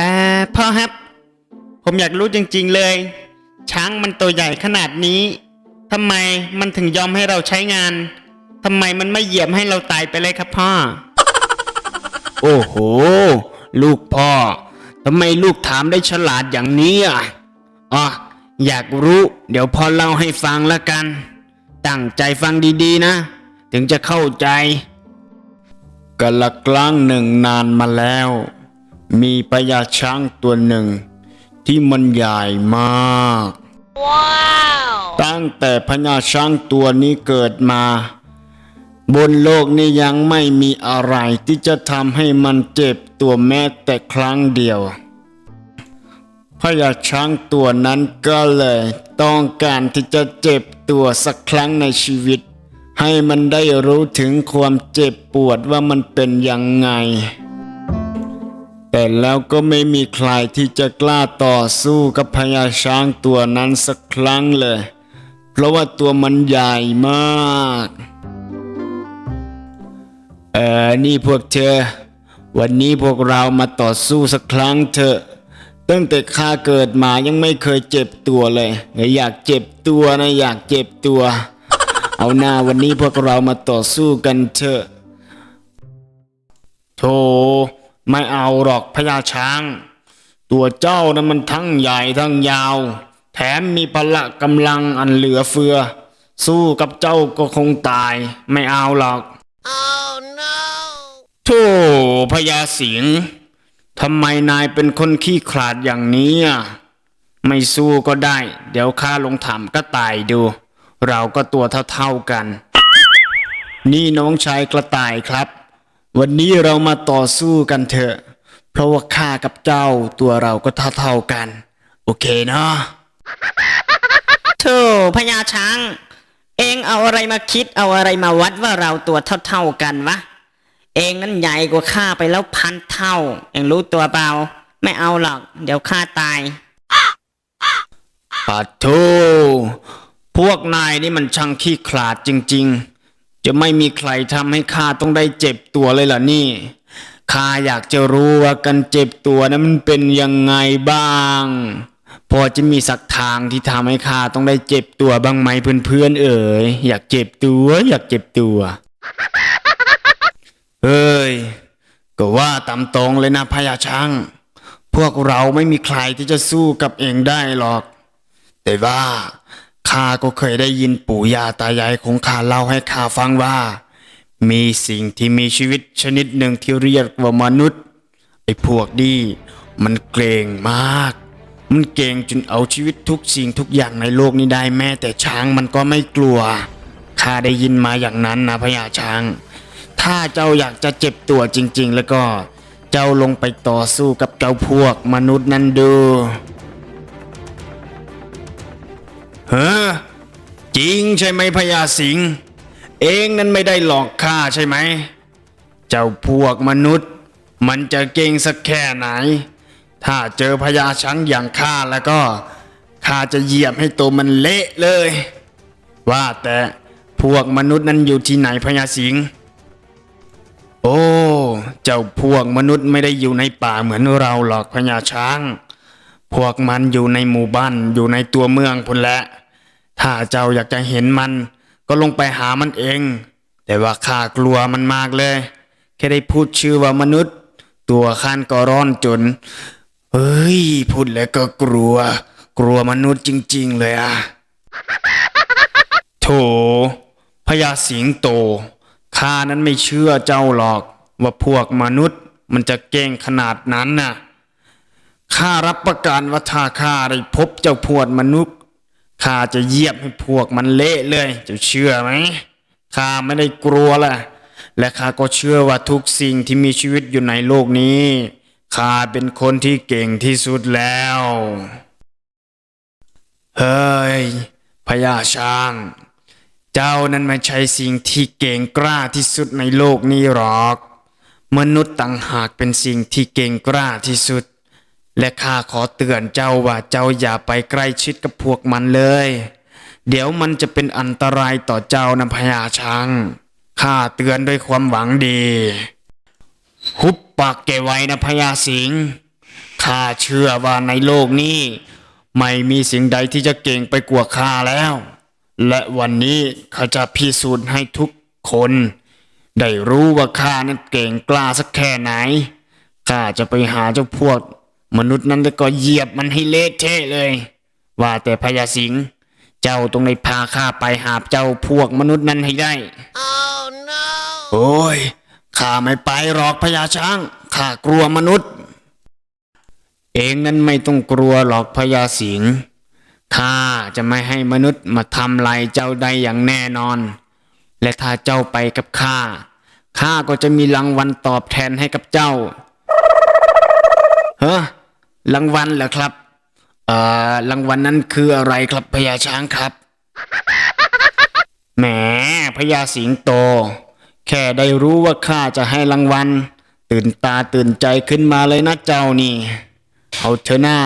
อ่าพ่อครับ ผมอยากรู้จริงๆเลย ช้างมันตัวใหญ่ขนาดนี้ทำไมมันถึงยอมให้เราใช้งานทำไมมันไม่เหยียบให้เราตายไปเลยครับพ่อ โอ้โห ลูกพ่อทำไมลูกถามได้ฉลาดอย่างนี้อะอ๋อ อยากรู้เดี๋ยวพ่อเล่าให้ฟังละกัน ตั้งใจฟังดีๆนะ ถึงจะเข้าใจกะละกลางหนึ่งนานมาแล้ว มีพญาช้างตัวหนึ่ง ที่มันใหญ่มาก Wow! ตั้งแต่พญาช้างตัวนี้เกิดมา บนโลกนี้ยังไม่มีอะไรที่จะทำให้มันเจ็บตัวแม้แต่ครั้งเดียว พญาช้างตัวนั้นก็เลยต้องการที่จะเจ็บตัวสักครั้งในชีวิต ให้มันได้รู้ถึงความเจ็บปวดว่ามันเป็นยังไง แต่แล้วก็ไม่มีใครที่จะกล้าต่อสู้กับพญาช้างตัวนั้นสักครั้งเลย เพราะว่าตัวมันใหญ่มากเออนี่พวกเธอ วันนี้พวกเรามาต่อสู้สักครั้งเถอะ ตั้งแต่ข้าเกิดมายังไม่เคยเจ็บตัวเลยอยากเจ็บตัวนะอยากเจ็บตัว เอาหน้าวันนี้พวกเรามาต่อสู้กันเถอะโธ่ไม่เอาหรอกพญาช้าง ตัวเจ้านั้นมันทั้งใหญ่ทั้งยาว แถมมีพละกำลังอันเหลือเฟือ สู้กับเจ้าก็คงตาย ไม่เอาหรอก Oh no! โธ่พญาสิงห์ ทำไมนายเป็นคนขี้ขลาดอย่างนี้ไม่สู้ก็ได้ เดี๋ยวข้าลงถามก็ตายดู เราก็ตัวเท่าๆกัน นี่น้องชายกระต่ายครับ วันนี้เรามาต่อสู้กันเถอะ เพราะว่าข้ากับเจ้าตัวเราก็เท่าๆกัน โอเคเนาะโธ่พญาช้าง เองเอาอะไรมาคิดเอาอะไรมาวัดว่าเราตัวเท่าๆกันวะ เองนั้นใหญ่กว่าข้าไปแล้วพันเท่า เองรู้ตัวเปล่า ไม่เอาหรอก เดี๋ยวข้าตายปัดโทพวกนายนี่มันช่างขี้ขลาดจริง ๆ จะไม่มีใครทำให้ข้าต้องได้เจ็บตัวเลยล่ะนี่ข้าอยากจะรู้ว่ากันเจ็บตัวนั้นมันเป็นยังไงบ้าง พอจะมีสักทางที่ทำให้ข้าต้องได้เจ็บตัวบ้างไหมเพื่อนๆเอ๋ยอยากเจ็บตัว อยากเจ็บตัว เฮ้ย ก็ว่าตามตรงเลยนะพญาช้าง พวกเราไม่มีใครที่จะสู้กับเองได้หรอก แต่ว่าข้าก็เคยได้ยินปู่ย่าตายายของข้าเล่าให้ข้าฟังว่า มีสิ่งที่มีชีวิตชนิดหนึ่งที่เรียกว่ามนุษย์ไอ้พวกนี้มันเกรงมาก มันเก่งจนเอาชีวิตทุกสิ่งทุกอย่างในโลกนี้ได้แม้แต่ช้างมันก็ไม่กลัวข้าได้ยินมาอย่างนั้นนะพญาช้าง ถ้าเจ้าอยากจะเจ็บตัวจริง ๆ แล้วก็เจ้าลงไปต่อสู้กับเจ้าพวกมนุษย์นั้นดูเฮ้อจริงใช่ไหมพญาสิงห์เองนั้นไม่ได้หลอกข้าใช่ไหม เจ้าพวกมนุษย์ มันจะเก่งสักแค่ไหน ถ้าเจอพญาช้างอย่างข้าแล้วก็ข้าจะเหยียบให้ตัวมันเละเลย ว่าแต่พวกมนุษย์นั้นอยู่ที่ไหนพญาสิงห์ โอ้ เจ้าพวกมนุษย์ไม่ได้อยู่ในป่าเหมือนเราหรอกพญาช้าง พวกมันอยู่ในหมู่บ้านอยู่ในตัวเมืองพุ่นแหละ ถ้าเจ้าอยากจะเห็นมัน ก็ลงไปหามันเอง แต่ว่าข้ากลัวมันมากเลย แค่ได้พูดชื่อว่ามนุษย์ ตัวข้านก็ร้อนจน เฮ้ย พูดแล้วก็กลัว กลัวมนุษย์จริง ๆ เลยอะโถพญาสิงโต ข้านั้นไม่เชื่อเจ้าหรอก ว่าพวกมนุษย์มันจะเก่งขนาดนั้นน่ะข้ารับประกันว่าถ้าข้าได้พบเจ้าพวดมนุษย์ข้าจะเหยียบให้พวกมันเละเลยจะเชื่อไหมข้าไม่ได้กลัวละและข้าก็เชื่อว่าทุกสิ่งที่มีชีวิตอยู่ในโลกนี้ข้าเป็นคนที่เก่งที่สุดแล้ว เฮ้ยพญาช้าง เจ้านั้นไม่ใช่สิ่งที่เก่งกล้าที่สุดในโลกนี้หรอก มนุษย์ต่างหากเป็นสิ่งที่เก่งกล้าที่สุด และข้าขอเตือนเจ้าว่าเจ้าอย่าไปใกล้ชิดกับพวกมันเลย เดี๋ยวมันจะเป็นอันตรายต่อเจ้านะพญาช้างข้าเตือนด้วยความหวังดี หุบปากแกไว้นะพญาสิงห์ข้าเชื่อว่าในโลกนี้ ไม่มีสิ่งใดที่จะเก่งไปกว่าข้าแล้ว และวันนี้ข้าจะพิสูจน์ให้ทุกคน ได้รู้ว่าข้านั้นเก่งกล้าสักแค่ไหนข้าจะไปหาเจ้าพวก มนุษย์นั้นแล้วก็เหยียบมันให้เละเทะเลย ว่าแต่พญาสิงห์เจ้าต้องได้พาข้าไปหาเจ้าพวกมนุษย์นั้นให้ได้ Oh no! โอ้ยข้าไม่ไปหรอกพญาช้างข้ากลัวมนุษย์ เองนั้นไม่ต้องกลัวหรอกพญาสิงห์ ข้าจะไม่ให้มนุษย์มาทำลายเจ้าได้อย่างแน่นอน และถ้าเจ้าไปกับข้าข้าก็จะมีรางวัลตอบแทนให้กับเจ้าเฮ้อรางวัลเหรอครับเอ่อรางวัลนั้นคืออะไรครับพญาช้างครับแหมพญาสิงโต แค่ได้รู้ว่าข้าจะให้รางวัลตื่นตาตื่นใจขึ้นมาเลยนะเจ้านี่ เอาเถอะหน้า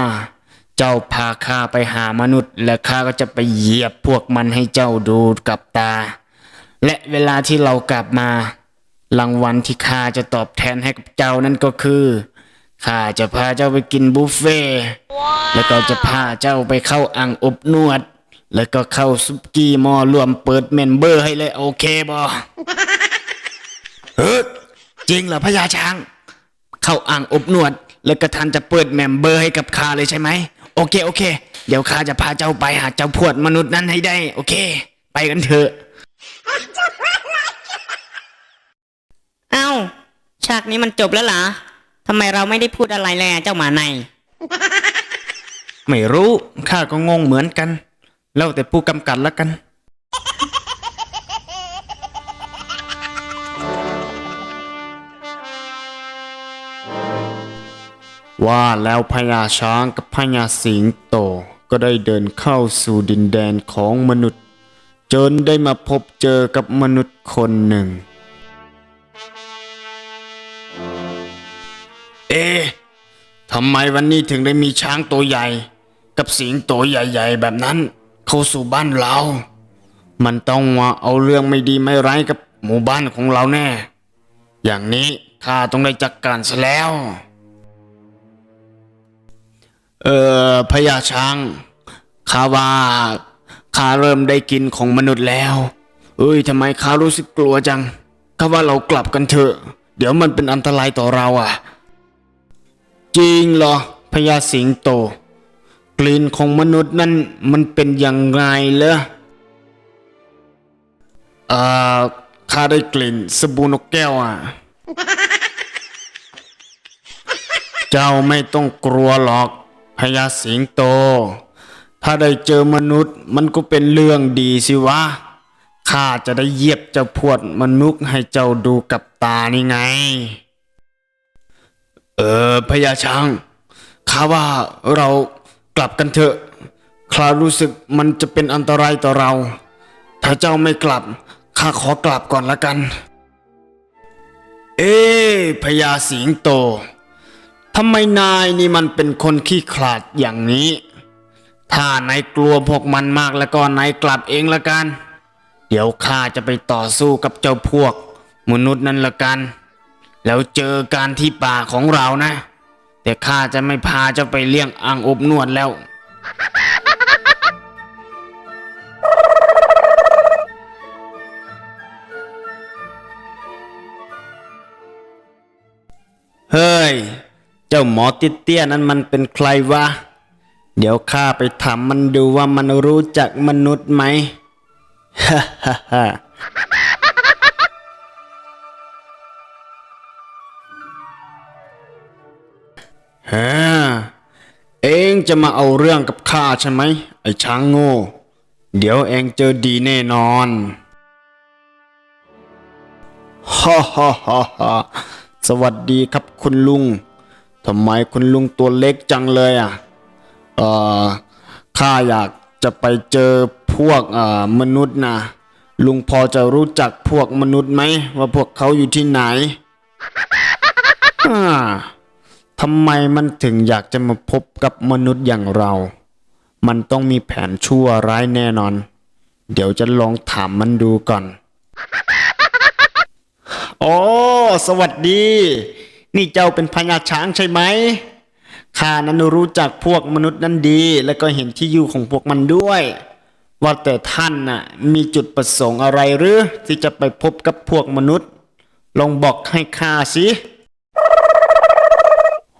เจ้าพาข้าไปหามนุษย์ และข้าก็จะไปเหยียบพวกมันให้เจ้าดูกับตา และเวลาที่เรากลับมารางวัลที่ข้าจะตอบแทนให้กับเจ้านั่นก็คือข้าจะพาเจ้าไปกินบุฟเฟ่ต์แล้วก็จะพาเจ้าไปเข้าอ่างอบนวด แล้วก็เข้าซุปกี้หมอรวมเปิดเมมเบอร์ให้เลยโอเคบอเฮ้ยจริงเหรอพญาช้าง เข้าอ่างอบนวด แล้วก็ทันจะเปิดเมมเบอร์ให้กับข้าเลยใช่ไหม โอเคโอเค เดี๋ยวข้าจะพาเจ้าไปหาเจ้าพวดมนุษย์นั้นให้ได้ โอเค ไปกันเถอะเอ้าฉากนี้มันจบแล้วเหรอทำไมเราไม่ได้พูดอะไรเลยอะเจ้าหมาใน ไม่รู้ข้าก็งงเหมือนกันแล้วแต่ผู้กำกับแล้วกัน ว่าแล้วพญาช้างกับพญาสิงโตก็ได้เดินเข้าสู่ดินแดนของมนุษย์ จนได้มาพบเจอกับมนุษย์คนหนึ่ง เอ๊ะทำไมวันนี้ถึงได้มีช้างตัวใหญ่ กับสิงโตใหญ่ๆ แบบนั้น เข้าสู่บ้านเรา มันต้องมาเอาเรื่องไม่ดีไม่ร้ายกับหมู่บ้านของเราแน่ อย่างนี้ข้าต้องได้จัดกการซะแล้ว เออพญาช้างข้าว่าข้าเริ่มได้กินของมนุษย์แล้ว เอ้ยทำไมข้ารู้สึกกลัวจังข้าว่าเรากลับกันเถอะ เดี๋ยวมันเป็นอันตรายต่อเราอะ จริงเหรอพญาสิงโต กลิ่นของมนุษย์นั่นมันเป็นยังไงเหรอเอ่อข้าได้กลิ่นสบู่นกแก้วอะ เจ้าไม่ต้องกลัวหรอก พญาสิงโต ถ้าได้เจอมนุษย์มันก็เป็นเรื่องดีสิวะข้าจะได้เหยียบเจ้าพวดมนุษย์ให้เจ้าดูกับตานี่ไง เออพญาช้างข้าว่าเรากลับกันเถอะข้ารู้สึกมันจะเป็นอันตรายต่อเรา ถ้าเจ้าไม่กลับข้าขอกลับก่อนละกัน เอ๊ะพญาสิงโต ทำไมนายนี่มันเป็นคนขี้ขลาดอย่างนี้ ถ้านายกลัวพวกมันมากแล้วก็นายกลับเองละกัน เดี๋ยวข้าจะไปต่อสู้กับเจ้าพวก มนุษย์นั่นละกัน แล้วเจอกันที่ป่าของเรานะ แต่ข้าจะไม่พาเจ้าไปเลี้ยงอ่างอบนวดแล้วเฮ้ย จ้าหมอติเตี้ยนั้นมันเป็นใครวะ เดี๋ยวข้าไปถามมันดูว่ามันรู้จักมนุษย์ไหมฮ่าฮ่าฮ่าฮะเองจะมาเอาเรื่องกับข้าใช่ไหม ไอ้ช้างโง่ เดี๋ยวเองเจอดีแน่นอนฮ่าฮ่าฮ่าสวัสดีครับคุณลุง ทำไมคุณลุงตัวเล็กจังเลยอะ เอ่อ ข้าอยากจะไปเจอพวกเอ่อมนุษย์นะ ลุงพอจะรู้จักพวกมนุษย์ไหม ว่าพวกเขาอยู่ที่ไหนอ่าทำไมมันถึงอยากจะมาพบกับมนุษย์อย่างเรา มันต้องมีแผนชั่วร้ายแน่นอน เดี๋ยวจะลองถามมันดูก่อน โอ้ สวัสดี นี่เจ้าเป็นพญาช้างใช่ไหมข้านั้นรู้จักพวกมนุษย์นั้นดี และก็เห็นที่อยู่ของพวกมันด้วย ว่าแต่ท่านน่ะมีจุดประสงค์อะไรหรือ ที่จะไปพบกับพวกมนุษย์ ลองบอกให้ข้าสิ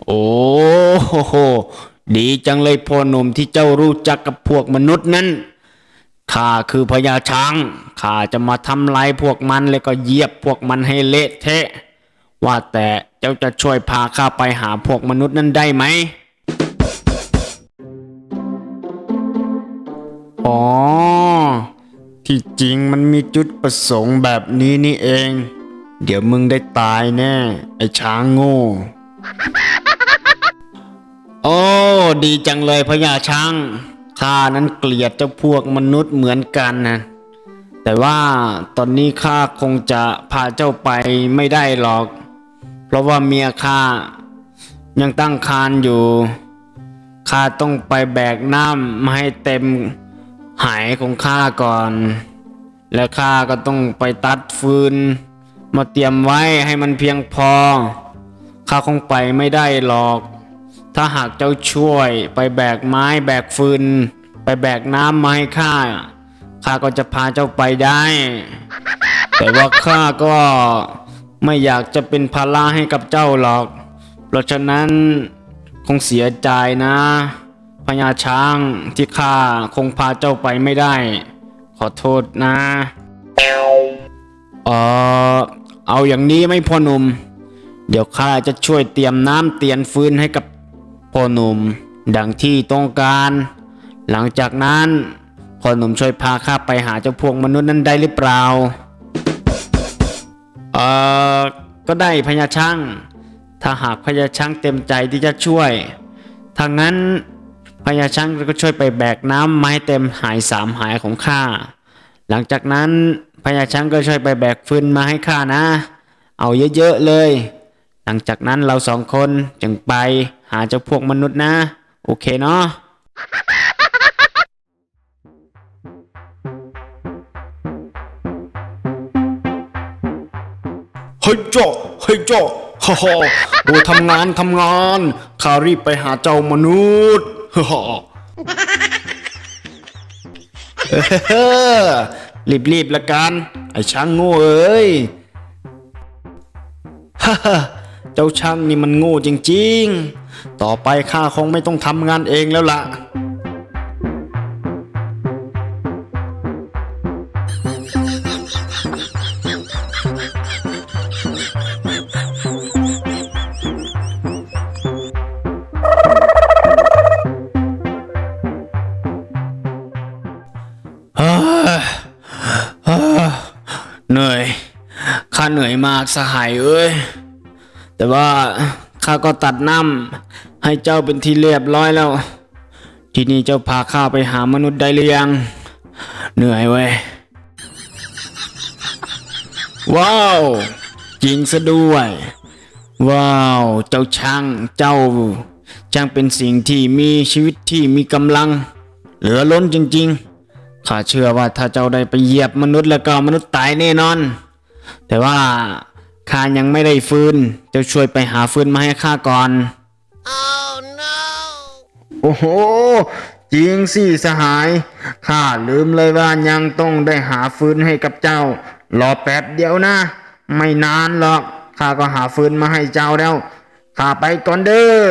โอ้โหดีจังเลยพ่อหนุ่มที่เจ้ารู้จักกับพวกมนุษย์นั้นข้าคือพญาช้างข้าจะมาทำลายพวกมันแล้วก็เหยียบพวกมันให้เละเทะ ว่าแต่ จ้าจะช่วยพาข้าไปหาพวกมนุษย์นั้นได้ไหม อ๋อ ที่จริงมันมีจุดประสงค์แบบนี้นี่เอง เดี๋ยวมึงได้ตายแน่ ไอ้ช้างโง่ โอ้ ดีจังเลยพญาช้างข้านั้นเกลียดเจ้าพวกมนุษย์เหมือนกันนะแต่ว่าตอนนี้ข้าคงจะพาเจ้าไปไม่ได้หรอก ราะว่าเมียข้ายังตั้งครรภ์อยู่ข้าต้องไปแบกน้ำมาให้เต็มหายของข้าก่อน และข้าก็ต้องไปตัดฟืน มาเตรียมไว้ให้มันเพียงพอข้าคงไปไม่ได้หรอก ถ้าหากเจ้าช่วยไปแบกไม้แบกฟืน ไปแบกน้ำมาให้ข้าข้าก็จะพาเจ้าไปได้ แต่ว่าข้าก็ ไม่อยากจะเป็นภาระให้กับเจ้าหรอก เพราะฉะนั้นคงเสียใจนะพญาช้างที่ข้าคงพาเจ้าไปไม่ได้ ขอโทษนะเออเอาอย่างนี้ไม่พ่อหนุ่ม เดี๋ยวข้าจะช่วยเตรียมน้ำเตียมฟืนให้กับพ่อหนุ่ม ดังที่ต้องการ หลังจากนั้นพ่อหนุ่มช่วยพาข้าไปหาเจ้าพวกมนุษย์นั้นได้หรือเปล่า เออก็ได้พญาช่างถ้าหากพญาช่างเต็มใจที่จะช่วยถ้างั้นพญาช่างก็ช่วยไปแบกน้ำมาให้เต็มหายสามหายของข้าหลังจากนั้นพญาช้างก็ช่วยไปแบกฟืนมาให้ข้านะ เอาเยอะๆเลย หลังจากนั้นเราสองคนจึงไปหาเจ้าพวกมนุษย์นะ โอเคเนาะ เฮ้ยโจเฮ้ยโจฮ่าฮ่าโอ้ทำงานทำงานข้ารีบไปหาเจ้ามนุษย์ฮ่าฮ่าเฮ้อรีบรีบละกัน ไอ้ช้างโง่เอ้ยฮ่าฮ่าเจ้าช่างนี่มันโง่จริง ๆ ต่อไปข้าคงไม่ต้องทำงานเองแล้วล่ะ สหายเอ้ย แต่ว่าข้าก็ตัดน้ำให้เจ้าเป็นที่เรียบร้อยแล้ว ทีนี้เจ้าพาข้าไปหามนุษย์ได้หรือยัง เหนื่อยเว้ย ว้าว จริงซะด้วย ว้าว เจ้าช่าง เจ้าช่างเป็นสิ่งที่มีชีวิตที่มีกำลัง เหลือล้นจริง ๆ ข้าเชื่อว่าถ้าเจ้าได้ไปเหยียบมนุษย์แล้วก็มนุษย์ตายแน่นอน แต่ว่า ข้ายังไม่ได้ฟืนเจ้าช่วยไปหาฟืนมาให้ข้าก่อน Oh no! โอ้โห จริงสิสหาย ข้าลืมเลยว่ายังต้องได้หาฟืนให้กับเจ้า รอแป๊บเดียวนะ ไม่นานหรอก ข้าก็หาฟืนมาให้เจ้าแล้ว ข้าไปก่อนเด้อ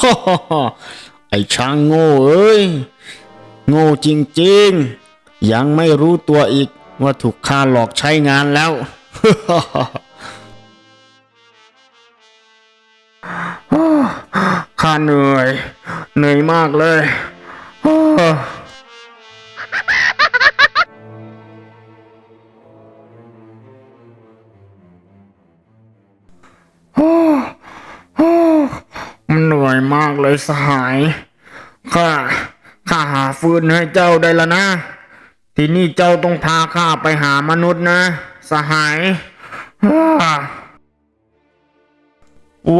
ฮ่าฮ่าฮ่าไอ้ช้างโง่เอ้ย โง่จริงๆ ยังไม่รู้ตัวอีกว่าถูกข้าหลอกใช้งานแล้ว ข้าเหนื่อย เหนื่อยมากเลย มันเหนื่อยมากเลยสหาย ข้า ข้าหาฟืนให้เจ้าได้แล้วนะ ทีนี้เจ้าต้องพาข้าไปหามนุษย์นะ สหาย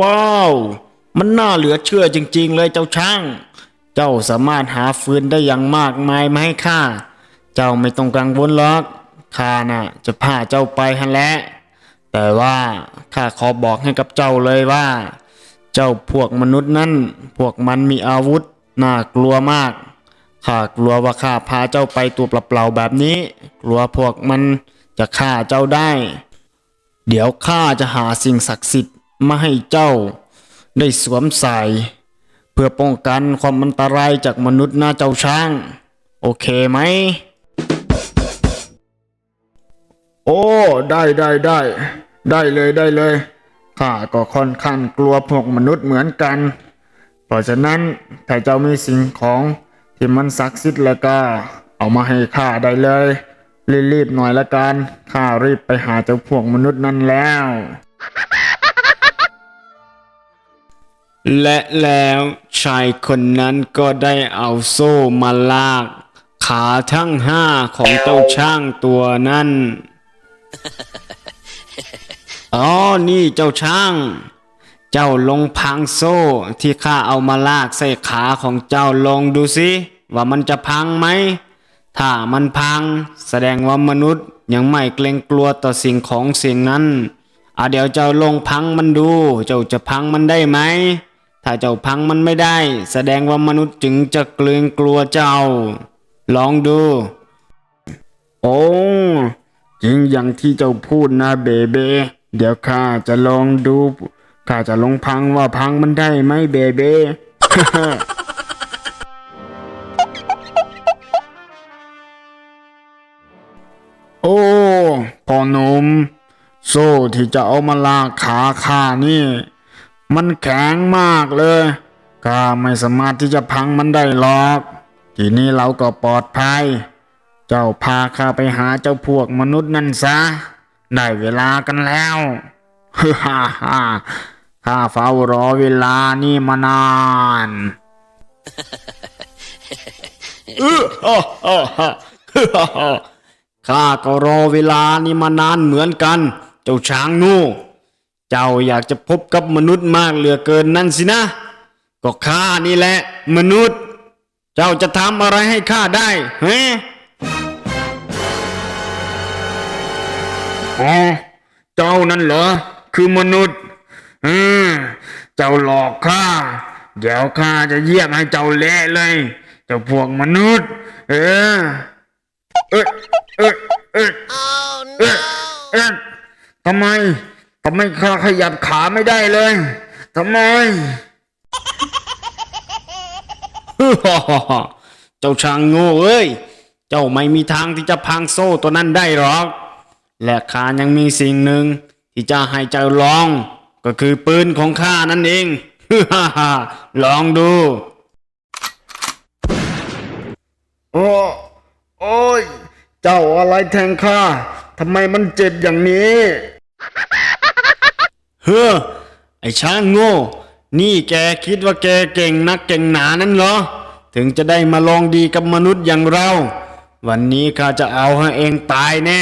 ว้าว มันน่าเหลือเชื่อจริง ๆ เลยเจ้าช่าง เจ้าสามารถหาฟืนได้อย่างมากมายมาให้ข้า เจ้าไม่ต้องกังวลหรอกข้าน่ะ จะพาเจ้าไปฮันแหละแต่ว่าข้าขอบอกให้กับเจ้าเลยว่า เจ้าพวกมนุษย์นั่นพวกมันมีอาวุธน่ากลัวมาก ข้ากลัวว่าข้าพาเจ้าไปตัวเปล่าๆแบบนี้ กลัวพวกมันจะฆ่าเจ้าได้ เดี๋ยวข้าจะหาสิ่งศักดิ์สิทธิ์มาให้เจ้า ได้สวมใส่ เพื่อป้องกันความอันตรายจากมนุษย์หน้าเจ้าช้าง โอเคไหม โอ้ ได้ได้ได้ได้เลยได้เลยข้าก็ค่อนข้างกลัวพวกมนุษย์เหมือนกัน เพราะฉะนั้นถ้าเจ้ามีสิ่งของ ที่มันศักดิ์สิทธิ์แล้วก็ เอามาให้ข้าได้เลย รีบๆหน่อยละกันข้ารีบไปหาเจ้าพวกมนุษย์นั่นแล้ว และแล้วชายคนนั้นก็ได้เอาโซ่มาลาก ขาทั้งห้าของเจ้าช่างตัวนั้นอ๋อนี่เจ้าช่าง เจ้าลงพังโซ่ที่ข้าเอามาลากใส่ขาของเจ้าลองดูสิว่ามันจะพังไหม ถ้ามันพัง แสดงว่ามนุษย์ยังไม่เกรงกลัวต่อสิ่งของสิ่งนั้นอะเดี๋ยวเจ้าลงพังมันดู เจ้าจะพังมันได้ไหม ถ้าเจ้าพังมันไม่ได้ แสดงว่ามนุษย์จึงจะเกรงกลัวเจ้า ลองดู โอ้จริงอย่างที่เจ้าพูดนะเบเบ เดี๋ยวข้าจะลองดู ข้าจะลงพังว่าพังมันได้ไหมเบเบโอ้พ่อหนุ่มโซ่ที่จะเอามาลากขาข้านี่ มันแข็งมากเลยข้าไม่สามารถที่จะพังมันได้หรอก ทีนี้เราก็ปลอดภัย เจ้าพาข้าไปหาเจ้าพวกมนุษย์นั่นซะ ได้เวลากันแล้วฮ่าฮ่า ข้าเฝ้ารอเวลานี่มานานเออฮ่าฮ่าฮ่าฮ่าฮ่าข้าก็รอเวลานี้มานานเหมือนกัน เจ้าช้างนู่เจ้าอยากจะพบกับมนุษย์มากเหลือเกินนั่นสินะ ก็ข้านี่แหละ มนุษย์ เจ้าจะทำอะไรให้ข้าได้ฮะอ๋อเจ้านั่นเหรอ คือมนุษย์ อืมเจ้าหลอกข้า เดี๋ยวข้าจะเยียบให้เจ้าเละเลยเจ้าพวกมนุษย์ เออ เอ๊ะเอ๊ะเอ๊ะ Oh เอ๊ะ no! เอ๊ะทำไมทำไมข้าขยับขาไม่ได้เลยทำไมเจ้าช้างโง่เอ้ย เจ้าไม่มีทางที่จะพังโซ่ตัวนั้นได้หรอก และข้ายังมีสิ่งหนึ่งที่จะให้เจ้าลอง ก็คือปืนของข้านั่นเองลองดู โอ้โอ้ย เจ้าอะไรแทงข้าทำไมมันเจ็บอย่างนี้ เฮ้อ ไอ้ช้างโง่ นี่แกคิดว่าแกเก่งนักเก่งหนานั่นเหรอ ถึงจะได้มาลองดีกับมนุษย์อย่างเรา วันนี้ข้าจะเอาให้เองตายแน่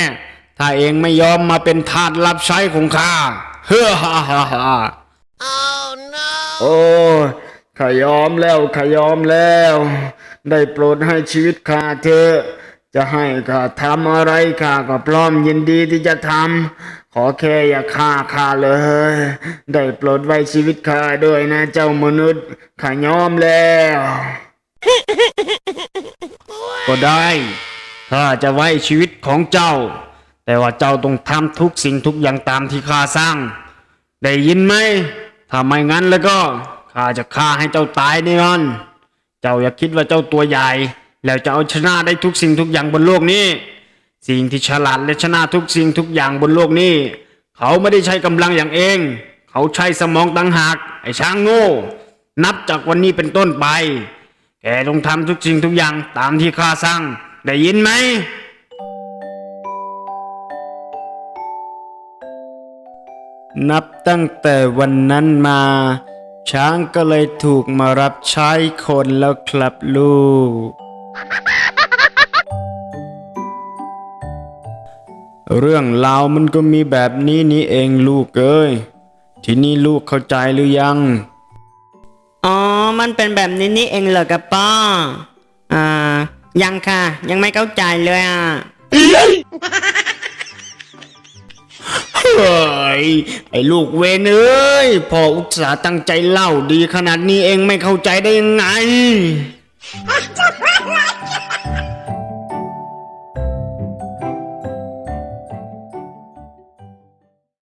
ถ้าเองไม่ยอมมาเป็นทาสรับใช้ของข้า เฮ้อฮ่าฮ่าฮ่า Oh no! โอ้ข้ายอมแล้วข้ายอมแล้ว ได้โปรดให้ชีวิตข้าเถอะจะให้ข้าทำอะไรข้าก็พร้อมยินดีที่จะทำขอแค่อย่าฆ่าข้าเลย ได้โปรดไว้ชีวิตข้าด้วยนะเจ้ามนุษย์ข้ายอมแล้ว ก็ได้ข้าจะไว้ชีวิตของเจ้า แต่ว่าเจ้าต้องทำทุกสิ่งทุกอย่างตามที่ข้าสร้าง ได้ยินไหมถ้าไม่งั้นแล้วก็ข้าจะฆ่าให้เจ้าตายแน่นอน เจ้าอย่าคิดว่าเจ้าตัวใหญ่ แล้วจะเอาชนะได้ทุกสิ่งทุกอย่างบนโลกนี้ สิ่งที่ฉลาดและชนะทุกสิ่งทุกอย่างบนโลกนี้ เขาไม่ได้ใช้กำลังอย่างเอง เขาใช้สมองต่างหากไอ้ช้างโง่ นับจากวันนี้เป็นต้นไป แกต้องทำทุกสิ่งทุกอย่างตามที่ข้าสั่งได้ยินไหม นับตั้งแต่วันนั้นมา ช้างก็เลยถูกมารับใช้คนแล้วครับลูก เรื่องราวมันก็มีแบบนี้นี่เองลูกเอ้ย ทีนี้ลูกเข้าใจหรือยัง อ๋อ มันเป็นแบบนี้นี่เองเหรอกับป้ออ่า ยังค่ะ ยังไม่เข้าใจเลยอะ เฮ้ยไอ้ลูกเวนเอ้ยพ่ออุตส่าห์ตั้งใจเล่าดีขนาดนี้เองไม่เข้าใจได้ยังไง